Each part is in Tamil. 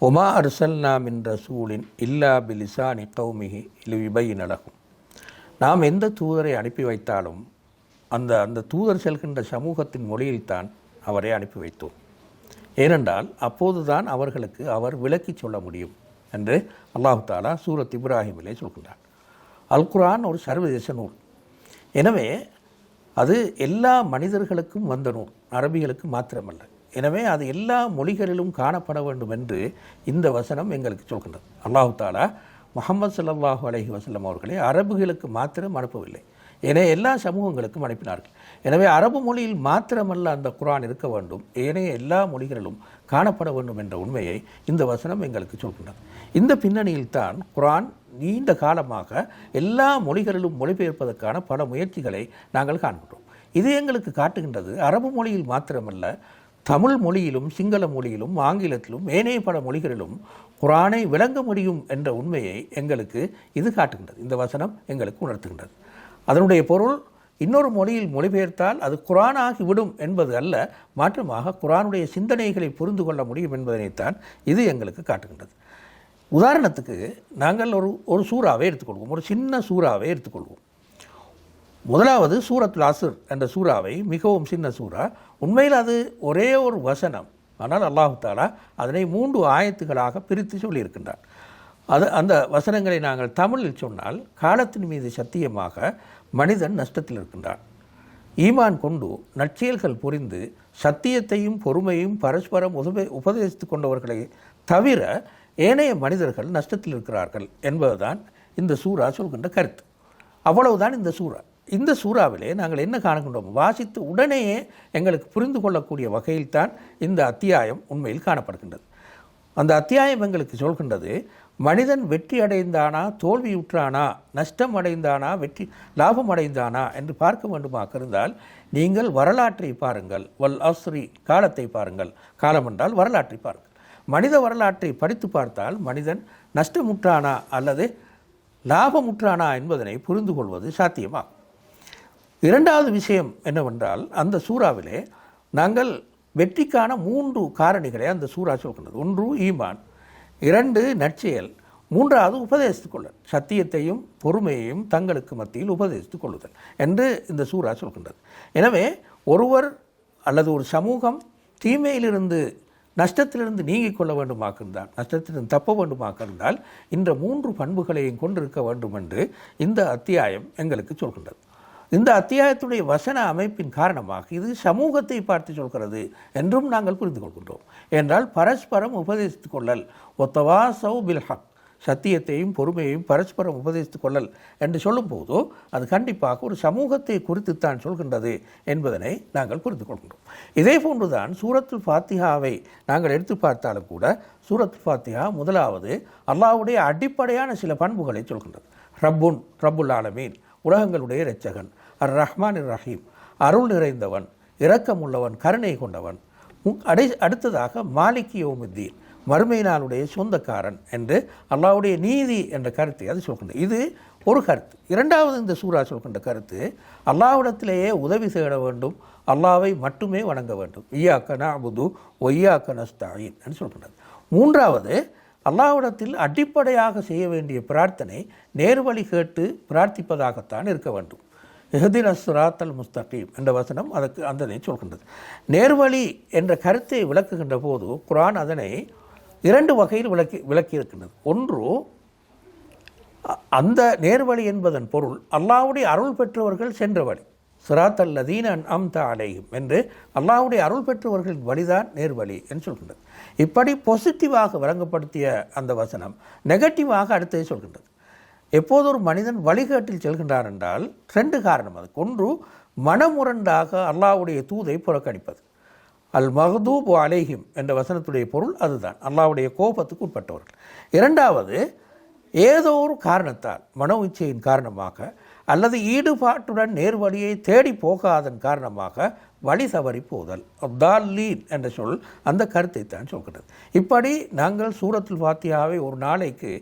ஒமா அர்சல்னா மின் ரசூலின் இல்லா பிலிசானி கௌமிகி இது அழகும் நாம் எந்த தூதரை அனுப்பி வைத்தாலும் அந்த அந்த தூதர் செல்கின்ற சமூகத்தின் மொழியில்தான் அவரை அனுப்பி வைத்தோம். ஏனென்றால் அப்போதுதான் அவர்களுக்கு அவர் விளக்கி சொல்ல முடியும் என்று அல்லாஹு தாலா சூரத் இப்ராஹிமிலே சொல்கின்றார் அல் குரான் ஒரு சர்வதேச நூல். எனவே அது எல்லா மனிதர்களுக்கும் வந்த நூல். அரபிகளுக்கு மாத்திரமல்ல. எனவே அது எல்லா மொழிகளிலும் காணப்பட வேண்டும் என்று இந்த வசனம் எங்களுக்கு சொல்கின்றது. அல்லாஹு தாலா முகமது சல்லாஹு அலைஹி வசல்லம் அவர்களை அரபுகளுக்கு மாத்திரம் அனுப்பவில்லை. என எல்லா சமூகங்களுக்கும் அனுப்பினார்கள். எனவே அரபு மொழியில் மாத்திரமல்ல அந்த குரான் இருக்க வேண்டும். ஏனைய எல்லா மொழிகளிலும் காணப்பட வேண்டும் என்ற உண்மையை இந்த வசனம் எங்களுக்கு சொல்கின்றது. இந்த பின்னணியில்தான் குரான் நீண்ட காலமாக எல்லா மொழிகளிலும் மொழிபெயர்ப்பதற்கான பல முயற்சிகளை நாங்கள் காண்கின்றோம். இது எங்களுக்கு காட்டுகின்றது. அரபு மொழியில் மாத்திரமல்ல தமிழ் மொழியிலும் சிங்கள மொழியிலும் ஆங்கிலத்திலும் ஏனைய பல மொழிகளிலும் குரானை விளங்க முடியும் என்ற உண்மையை எங்களுக்கு இது காட்டுகின்றது. இந்த வசனம் எங்களுக்கு உணர்த்துகின்றது. அதனுடைய பொருள் இன்னொரு மொழியில் மொழிபெயர்த்தால் அது குரானாகிவிடும் என்பது அல்ல மாற்றமாக குரானுடைய சிந்தனைகளை புரிந்து கொள்ள முடியும் என்பதனைத்தான் இது எங்களுக்கு காட்டுகின்றது. உதாரணத்துக்கு நாங்கள் ஒரு ஒரு சூறாவை எடுத்துக்கொள்வோம். ஒரு சின்ன சூறாவை எடுத்துக்கொள்வோம். முதலாவது சூரத் லாசுர் என்ற சூறாவை மிகவும் சின்ன சூறா. உண்மையில் அது ஒரே ஒரு வசனம். ஆனால் அல்லாஹு தாலா அதனை மூன்று ஆயத்துகளாக பிரித்து சொல்லியிருக்கின்றார். அது அந்த வசனங்களை நாங்கள் தமிழில் சொன்னால் காலத்தின் மீது சத்தியமாக மனிதன் நஷ்டத்தில் இருக்கின்றான். ஈமான் கொண்டு நற்செயல்கள் புரிந்து சத்தியத்தையும் பொறுமையும் பரஸ்பரம் உதவி உபதேசித்து கொண்டவர்களை தவிர ஏனைய மனிதர்கள் நஷ்டத்தில் இருக்கிறார்கள் என்பதுதான் இந்த சூறா சொல்கின்ற கருத்து. அவ்வளவுதான் இந்த சூறா. இந்த சூறாவிலே நாங்கள் என்ன காணுகின்றோம்? வாசித்து உடனேயே எங்களுக்கு புரிந்து கொள்ளக்கூடிய வகையில்தான் இந்த அத்தியாயம் உண்மையில் காணப்படுகின்றது. அந்த அத்தியாயம் எங்களுக்கு சொல்கின்றது மனிதன் வெற்றி அடைந்தானா தோல்வியுற்றானா நஷ்டம் அடைந்தானா வெற்றி லாபம் அடைந்தானா? என்று பார்க்க வேண்டுமாக இருந்தால் நீங்கள் வரலாற்றை பாருங்கள். வல் அஸ்ரி காலத்தை பாருங்கள். காலம் என்றால் வரலாற்றை பாருங்கள். மனித வரலாற்றை படித்து பார்த்தால் மனிதன் நஷ்டமுற்றானா அல்லது லாபமுற்றானா என்பதனை புரிந்து கொள்வது சாத்தியமாகும். இரண்டாவது விஷயம் என்னவென்றால் அந்த சூறாவிலே நாங்கள் வெற்றிக்கான மூன்று காரணிகளை அந்த சூறா சொல்கின்றது. ஒன்று ஈமான். இரண்டு நற்செயல். மூன்றாவது உபதேசித்துக் கொள்ளல். சத்தியத்தையும் பொறுமையையும் தங்களுக்கு மத்தியில் உபதேசித்துக் கொள்ளுதல் என்று இந்த சூறா சொல்கின்றது. எனவே ஒருவர் அல்லது ஒரு சமூகம் தீமையிலிருந்து நஷ்டத்திலிருந்து நீங்கிக் கொள்ள வேண்டுமாக இருந்தால் நஷ்டத்திலிருந்து தப்ப வேண்டுமாக இருந்தால் இந்த மூன்று பண்புகளையும் கொண்டிருக்க வேண்டும் என்று இந்த அத்தியாயம் எங்களுக்கு சொல்கின்றது. இந்த அத்தியாயத்துடைய வசன அமைப்பின் காரணமாக இது சமூகத்தை பார்த்து சொல்கிறது என்றும் நாங்கள் புரிந்து கொள்கின்றோம். என்றால் பரஸ்பரம் உபதேசித்துக் கொள்ளல். ஒத்தவா சௌ பில்ஹக். சத்தியத்தையும் பொறுமையையும் பரஸ்பரம் உபதேசித்துக் கொள்ளல் என்று சொல்லும்போதோ அது கண்டிப்பாக ஒரு சமூகத்தை குறித்துத்தான் சொல்கின்றது என்பதனை நாங்கள் புரிந்து கொள்கின்றோம். இதே போன்றுதான் சூரத்துல் ஃபாத்திஹாவை நாங்கள் எடுத்து பார்த்தாலும் கூட சூரத்துல் ஃபாத்திஹா முதலாவது அல்லாவுடைய அடிப்படையான சில பண்புகளை சொல்கின்றது. ரப்புன் ரப்புல் ஆலமீன். உலகங்களுடைய இரட்சகன். அர் ரஹ்மான் ரஹீம் அருள் நிறைந்தவன் இரக்கமுள்ளவன் கருணை கொண்டவன். அடை அடுத்ததாக மாலிகி யோமுத்தீன் மறுமை நாளுடைய சொந்தக்காரன் என்று அல்லாஹ்வுடைய நீதி என்ற கருத்தை அது சொல்கின்றது. இது ஒரு கருத்து. இரண்டாவது இந்த சூறா சொல்கின்ற கருத்து அல்லாவிடத்திலேயே உதவி தேட வேண்டும் அல்லாவை மட்டுமே வணங்க வேண்டும். ஈயாக்க அபுது ஒய்யாக்க நஸ்தாயின் என்று சொல்கின்றது. மூன்றாவது அல்லாவிடத்தில் அடிப்படையாக செய்ய வேண்டிய பிரார்த்தனை நேர்வழி கேட்டு பிரார்த்திப்பதாகத்தான் இருக்க வேண்டும். எஹதின சுராத்தல் முஸ்தகீம் என்ற வசனம் அதற்கு அதனை சொல்கின்றது. நேர்வழி என்ற கருத்தை விளக்குகின்ற போது குரான் அதனை இரண்டு வகையில் விளக்கி விளக்கியிருக்கின்றது. ஒன்று அந்த நேர்வழி என்பதன் பொருள் அல்லாவுடைய அருள் பெற்றவர்கள் சென்ற வழி சிராத்தல் லதீன அம்த அடையும் என்று அல்லாஹுடைய அருள் பெற்றவர்களின் வழிதான் நேர்வழி என்று சொல்கின்றது. இப்படி பாசிட்டிவாக வழங்கப்படுத்திய அந்த வசனம் நெகட்டிவாக அடுத்தது சொல்கின்றது. எப்போது ஒரு மனிதன் வழிகாட்டில் செல்கின்றார் என்றால் ரெண்டு காரணம் அது ஒன்று மனமுரண்டாக அல்லாவுடைய தூதை புறக்கணிப்பது. அல் மஹதூப் அலேஹிம் என்ற வசனத்துடைய பொருள் அதுதான். அல்லாவுடைய கோபத்துக்கு உட்பட்டவர்கள். இரண்டாவது ஏதோ ஒரு காரணத்தால் மனோ இச்சையின் காரணமாக அல்லது ஈடுபாட்டுடன் நேர்வழியை தேடி போகாதன் காரணமாக வழி தவறி போதல் அப்தால்லீன் என்ற சொல் அந்த கருத்தை தான் சொல்கிறது இப்படி நாங்கள் சூரத்துல் பாத்தியாவை ஒரு நாளைக்கு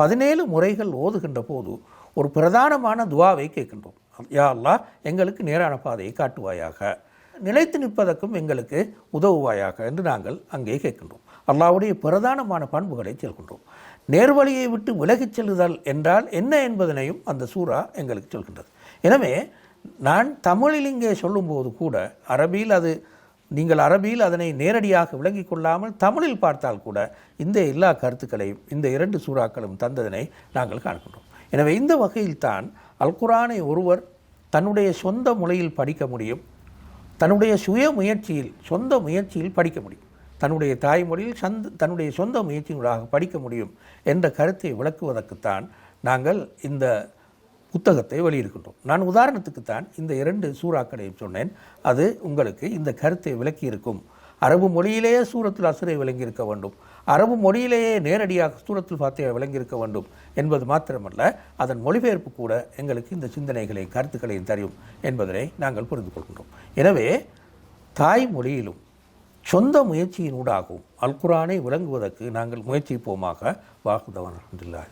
பதினேழு முறைகள் ஓதுகின்ற போது ஒரு பிரதானமான துவாவை கேட்கின்றோம். யா அல்லாஹ் எங்களுக்கு நேரான பாதையை காட்டுவாயாக. நிலைத்து நிற்பதற்கும் எங்களுக்கு உதவுவாயாக என்று நாங்கள் அங்கே கேட்கின்றோம். அல்லாவுடைய பிரதானமான பண்புகளை சொல்கின்றோம். நேர்வழியை விட்டு விலகிச் செல்லுதல் என்றால் என்ன என்பதனையும் அந்த சூரா எங்களுக்கு சொல்கின்றது. எனவே நான் தமிழில் இங்கே சொல்லும்போது கூட அரபியில் அது நீங்கள் அரபியில் அதனை நேரடியாக விளங்கிக் கொள்ளாமல் தமிழில் பார்த்தால் கூட இந்த எல்லா கருத்துக்களையும் இந்த இரண்டு சூறாக்களும் தந்ததனை நாங்கள் காண்கின்றோம். எனவே இந்த வகையில்தான் அல்குரானை ஒருவர் தன்னுடைய சொந்த மொழியில் படிக்க முடியும் தன்னுடைய சுய முயற்சியில் சொந்த முயற்சியில் படிக்க முடியும். தன்னுடைய தாய்மொழியில் சந்த் தன்னுடைய சொந்த முயற்சிகளாக படிக்க முடியும் என்ற கருத்தை விளக்குவதற்குத்தான் நாங்கள் இந்த புத்தகத்தை வெளியிடுகின்றோம். நான் உதாரணத்துக்குத்தான் இந்த இரண்டு சூறாக்களையும் சொன்னேன். அது உங்களுக்கு இந்த கருத்தை விளக்கியிருக்கும். அரபு மொழியிலேயே சூரத்தில் அசுரை விளங்கியிருக்க வேண்டும். அரபு மொழியிலேயே நேரடியாக சூரத்தில் ஃபாத்தியா விளங்கியிருக்க வேண்டும் என்பது மாத்திரமல்ல அதன் மொழிபெயர்ப்பு கூட எங்களுக்கு இந்த சிந்தனைகளையும் கருத்துக்களையும் தரும் என்பதனை நாங்கள் புரிந்து கொள்கின்றோம். எனவே தாய்மொழியிலும் சொந்த முயற்சியினூடாகவும் அல்குரானை விளங்குவதற்கு நாங்கள் முயற்சிப்போமாக. வாக்குதவன் அல்ஹம்துலில்லாஹி